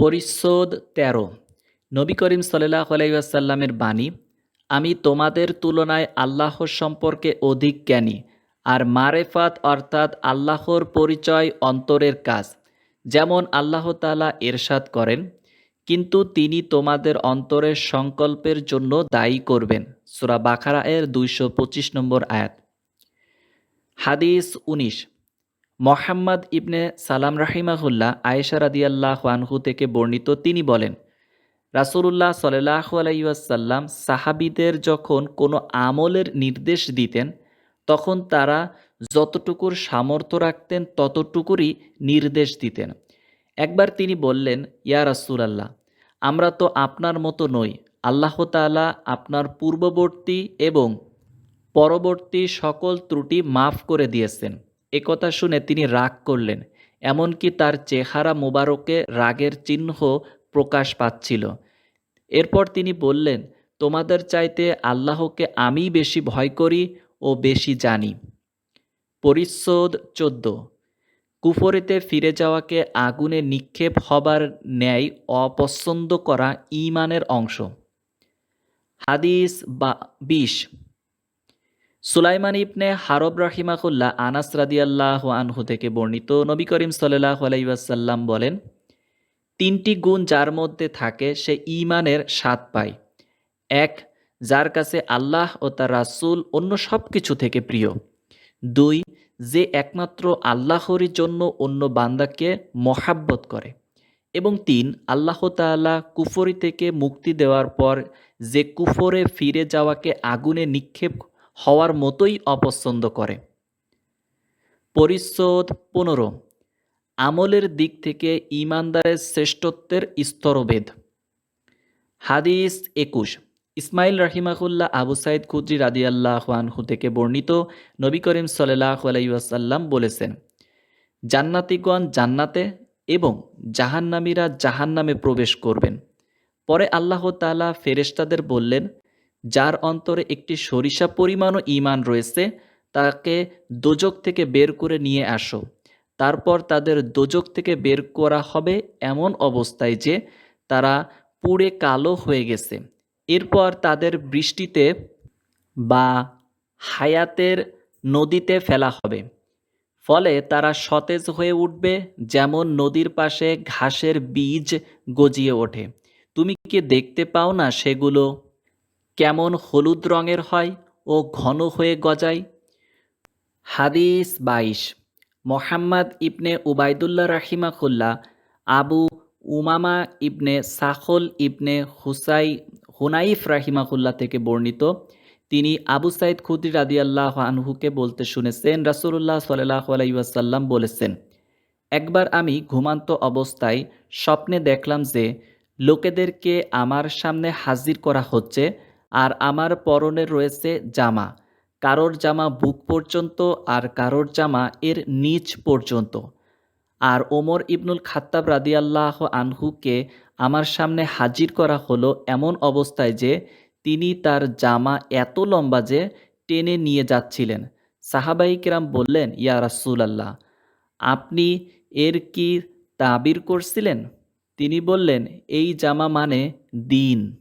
পরিচ্ছদ তেরো। নবী করিম সাল্লাহ আলাইসাল্লামের বাণী, আমি তোমাদের তুলনায় আল্লাহ সম্পর্কে অধিক জ্ঞানী, আর মারেফাত অর্থাৎ আল্লাহর পরিচয় অন্তরের কাজ, যেমন আল্লাহ তালা এরশাদ করেন, কিন্তু তিনি তোমাদের অন্তরের সংকল্পের জন্য দায়ী করবেন। সুরা বাখারা এর দুইশো পঁচিশ নম্বর আয়াত। হাদিস উনিশ। মোহাম্মদ ইবনে সালাম রাহিমাহুল্লাহ আয়েশা রাদিয়াল্লাহ আনহু থেকে বর্ণিত তিনি বলেন, রাসূলুল্লাহ সাল্লাহ আলাইসাল্লাম সাহাবিদের যখন কোনো আমলের নির্দেশ দিতেন, তখন তারা যতটুকুর সামর্থ্য রাখতেন ততটুকুরই নির্দেশ দিতেন। একবার তিনি বললেন, ইয়া রাসূলাল্লাহ, আমরা তো আপনার মতো নই। আল্লাহ তাআলা আপনার পূর্ববর্তী এবং পরবর্তী সকল ত্রুটি মাফ করে দিয়েছেন। একথা শুনে তিনি রাগ করলেন, এমনকি তার চেহারা মোবারকে রাগের চিহ্ন প্রকাশ পাচ্ছিল। এরপর তিনি বললেন, তোমাদের চাইতে আল্লাহকে আমি বেশি ভয় করি ও বেশি জানি। পরিচ্ছদ চোদ্দ। কুফরিতে ফিরে যাওয়াকে আগুনে নিক্ষেপ হবার ন্যায় অপছন্দ করা ইমানের অংশ। হাদিস বা, বিশ। সুলাইমান ইবনে হারব রাহিমাকুল্লাহ আনাস রাদিয়াল্লাহ আনহু থেকে বর্ণিত নবী করিম সাল্লাহ আলাইসাল্লাম বলেন, তিনটি গুণ যার মধ্যে থাকে সে ইমানের স্বাদ পায়। এক, যার কাছে আল্লাহ ও তার রাসুল অন্য সব কিছু থেকে প্রিয়। দুই, যে একমাত্র আল্লাহরই জন্য অন্য বান্দাকে মহাব্বত করে। এবং তিন, আল্লাহ তাআলা কুফরি থেকে মুক্তি দেওয়ার পর যে কুফরে ফিরে যাওয়াকে আগুনে নিক্ষেপ হওয়ার মতোই অপছন্দ করে। পরিচ্ছদ পনেরো, আমলের দিক থেকে ইমানদারের শ্রেষ্ঠত্বের স্তরভেদ। হাদিস একুশ, ইসমাইল রাহিমাহুল্লাহ আবু সাইদ খুদ্রি রাদিয়াল্লাহ আনহু থেকে বর্ণিত নবী করিম সাল্লাহ আলাইসাল্লাম বলেছেন, জান্নাতিগণ জান্নাতে এবং জাহান্নামীরা জাহান্নামে প্রবেশ করবেন। পরে আল্লাহ তালা ফেরেশতাদের বললেন যার অন্তরে একটি সরিষা পরিমাণও ইমান রয়েছে, তাকে দোজক থেকে বের করে নিয়ে আসো। তারপর তাদের দোজক থেকে বের করা হবে এমন অবস্থায় যে তারা পুড়ে কালো হয়ে গেছে। এরপর তাদের বৃষ্টিতে বা হায়াতের নদীতে ফেলা হবে। ফলে তারা সতেজ হয়ে উঠবে, যেমন নদীর পাশে ঘাসের বীজ গজিয়ে ওঠে। তুমি কি দেখতে পাও না সেগুলো? কেমন হলুদ রঙের হয় ও ঘন হয়ে গজায়? হাদিস বাইশ। Muhammad ibn Ubaidullah রাহিমাকুল্লাহ Abu Umama ibn Sahl ibn হুসাই Hunaif রাহিমাকুল্লাহ থেকে বর্ণিত। তিনি আবু সাইদ খুদ্রি রাদিয়াল্লাহ আনহুকে বলতে শুনেছেন রাসুল্লাহ সাল্লাহ আলাইসাল্লাম বলেছেন, একবার আমি ঘুমান্ত অবস্থায় স্বপ্নে দেখলাম যে লোকেদেরকে আমার সামনে হাজির করা হচ্ছে আর আমার পরনে রয়েছে জামা। কারোর জামা বুক পর্যন্ত আর কারোর জামা এর নিচ পর্যন্ত। আর ওমর ইবনুল খাত্তাব রাদিয়াল্লাহ আনহুকে আমার সামনে হাজির করা হলো এমন অবস্থায় যে তিনি তার জামা এত লম্বা যে টেনে নিয়ে যাচ্ছিলেন। সাহাবাই কিরাম বললেন, ইয়া রাসুল আল্লাহ আপনি এর কি তাবির করছিলেন? তিনি বললেন, এই জামা মানে দিন।